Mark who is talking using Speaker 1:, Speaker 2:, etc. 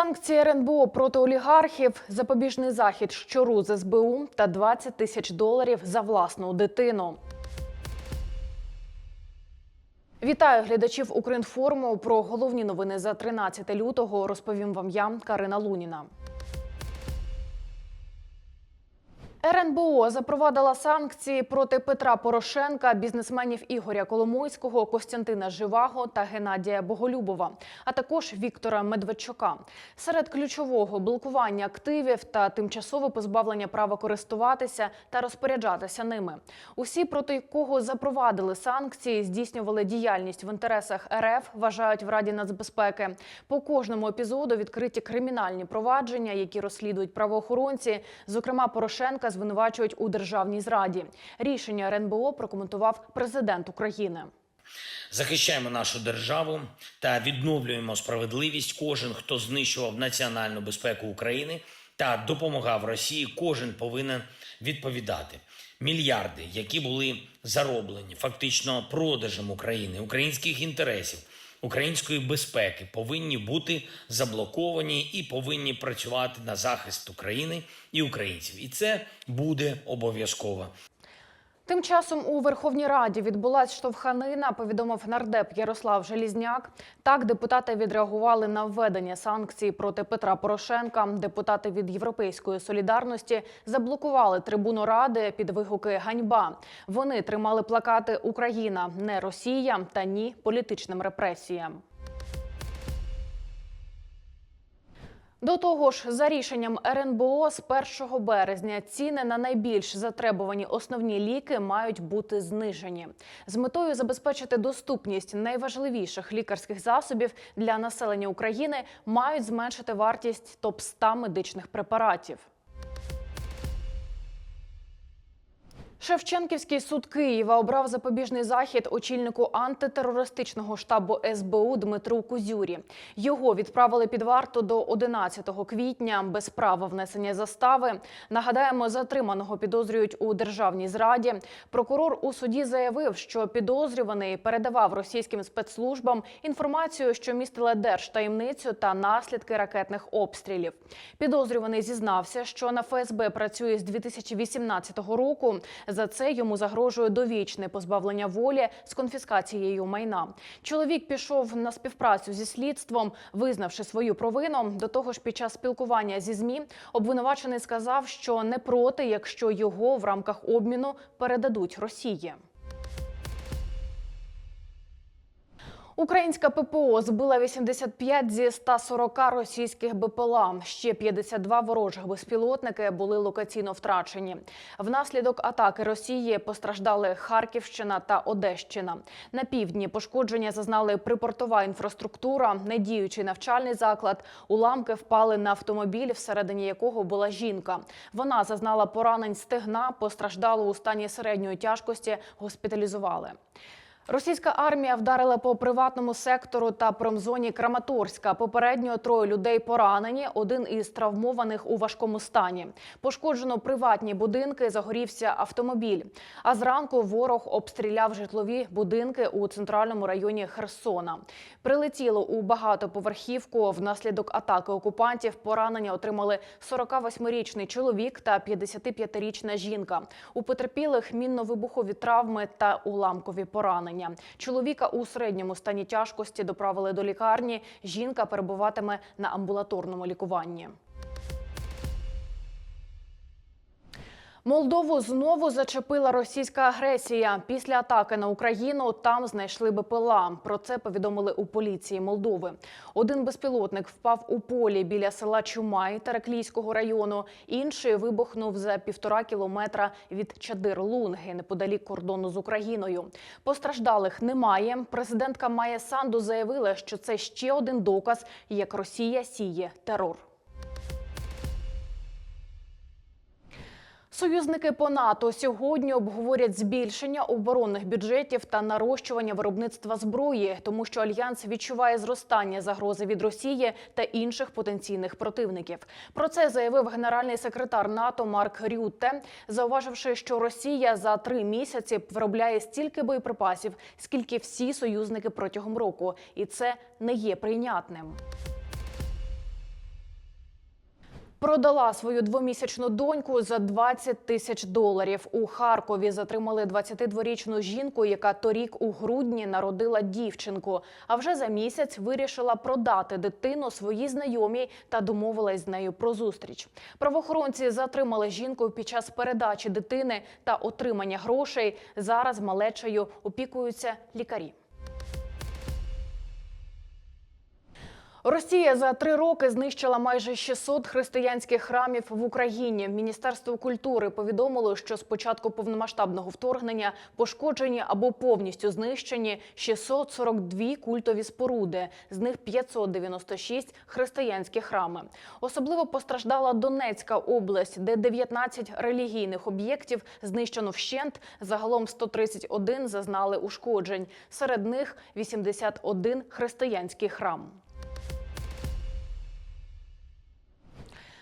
Speaker 1: Санкції РНБО проти олігархів, запобіжний захід щору з СБУ та 20 тисяч доларів за власну дитину. Вітаю глядачів Укрінформу. Про головні новини за 13 лютого розповім вам я, Карина Луніна. РНБО запровадила санкції проти Петра Порошенка, бізнесменів Ігоря Коломойського, Костянтина Живаго та Геннадія Боголюбова, а також Віктора Медведчука. Серед ключового блокування активів та тимчасове позбавлення права користуватися та розпоряджатися ними. Усі, проти кого запровадили санкції, здійснювали діяльність в інтересах РФ, вважають в Раді нацбезпеки. По кожному епізоду відкриті кримінальні провадження, які розслідують правоохоронці. Зокрема, Порошенка звинувачують у державній зраді. Рішення РНБО прокоментував президент України.
Speaker 2: Захищаємо нашу державу та відновлюємо справедливість. Кожен, хто знищував національну безпеку України та допомагав Росії, кожен повинен відповідати. Мільярди, які були зароблені фактично продажем України, українських інтересів, української безпеки, повинні бути заблоковані і повинні працювати на захист України і українців. І це буде обов'язково.
Speaker 1: Тим часом у Верховній Раді відбулась штовханина, повідомив нардеп Ярослав Желізняк. Так, депутати відреагували на введення санкцій проти Петра Порошенка. Депутати від Європейської солідарності заблокували трибуну ради під вигуки Ганьба. Вони тримали плакати Україна не Росія та ні політичним репресіям. До того ж, за рішенням РНБО з 1 березня ціни на найбільш затребувані основні ліки мають бути знижені з метою забезпечити доступність найважливіших лікарських засобів для населення України. Мають зменшити вартість топ 100 медичних препаратів. Шевченківський суд Києва обрав запобіжний захід очільнику антитерористичного штабу СБУ Дмитру Кузюрі. Його відправили під варту до 11 квітня без права внесення застави. Нагадаємо, затриманого підозрюють у державній зраді. Прокурор у суді заявив, що підозрюваний передавав російським спецслужбам інформацію, що містила держтаємницю та наслідки ракетних обстрілів. Підозрюваний зізнався, що на ФСБ працює з 2018 року. За це йому загрожує довічне позбавлення волі з конфіскацією майна. Чоловік пішов на співпрацю зі слідством, визнавши свою провину. До того ж, під час спілкування зі змі обвинувачений сказав, що не проти, якщо його в рамках обміну передадуть Росії. Українська ППО збила 85 зі 140 російських БПЛА. Ще 52 ворожих безпілотники були локаційно втрачені. Внаслідок атаки Росії постраждали Харківщина та Одещина. На півдні пошкодження зазнали припортова інфраструктура, недіючий навчальний заклад. Уламки впали на автомобіль, всередині якого була жінка. Вона зазнала поранень стегна, постраждалу у стані середньої тяжкості, госпіталізували. Російська армія вдарила по приватному сектору та промзоні Краматорська. Попередньо троє людей поранені. Один із травмованих у важкому стані. Пошкоджено приватні будинки, загорівся автомобіль. А зранку ворог обстріляв житлові будинки у центральному районі Херсона. Прилетіло у багатоповерхівку. Внаслідок атаки окупантів поранення отримали 48-річний чоловік та 55-річна жінка. У потерпілих мінно-вибухові травми та уламкові поранення. Чоловіка у середньому стані тяжкості доправили до лікарні. Жінка перебуватиме на амбулаторному лікуванні. Молдову знову зачепила російська агресія. Після атаки на Україну там знайшли БПЛА. Про це повідомили у поліції Молдови. Один безпілотник впав у полі біля села Чумай Тереклійського району. Інший вибухнув за півтора кілометра від Чадир-Лунги, неподалік кордону з Україною. Постраждалих немає. Президентка Майя Санду заявила, що це ще один доказ, як Росія сіє терор. Союзники по НАТО сьогодні обговорять збільшення оборонних бюджетів та нарощування виробництва зброї, тому що альянс відчуває зростання загрози від Росії та інших потенційних противників. Про це заявив генеральний секретар НАТО Марк Рютте, зауваживши, що Росія за три місяці виробляє стільки боєприпасів, скільки всі союзники протягом року, і це не є прийнятним. Продала свою двомісячну доньку за 20 тисяч доларів. У Харкові затримали 22-річну жінку, яка торік у грудні народила дівчинку. А вже за місяць вирішила продати дитину своїй знайомій та домовилась з нею про зустріч. Правоохоронці затримали жінку під час передачі дитини та отримання грошей. Зараз малечею опікуються лікарі. Росія за три роки знищила майже 600 християнських храмів в Україні. Міністерство культури повідомило, що з початку повномасштабного вторгнення пошкоджені або повністю знищені 642 культові споруди, з них 596 – християнські храми. Особливо постраждала Донецька область, де 19 релігійних об'єктів знищено вщент. Загалом 131 зазнали ушкоджень. Серед них 81 християнський храм.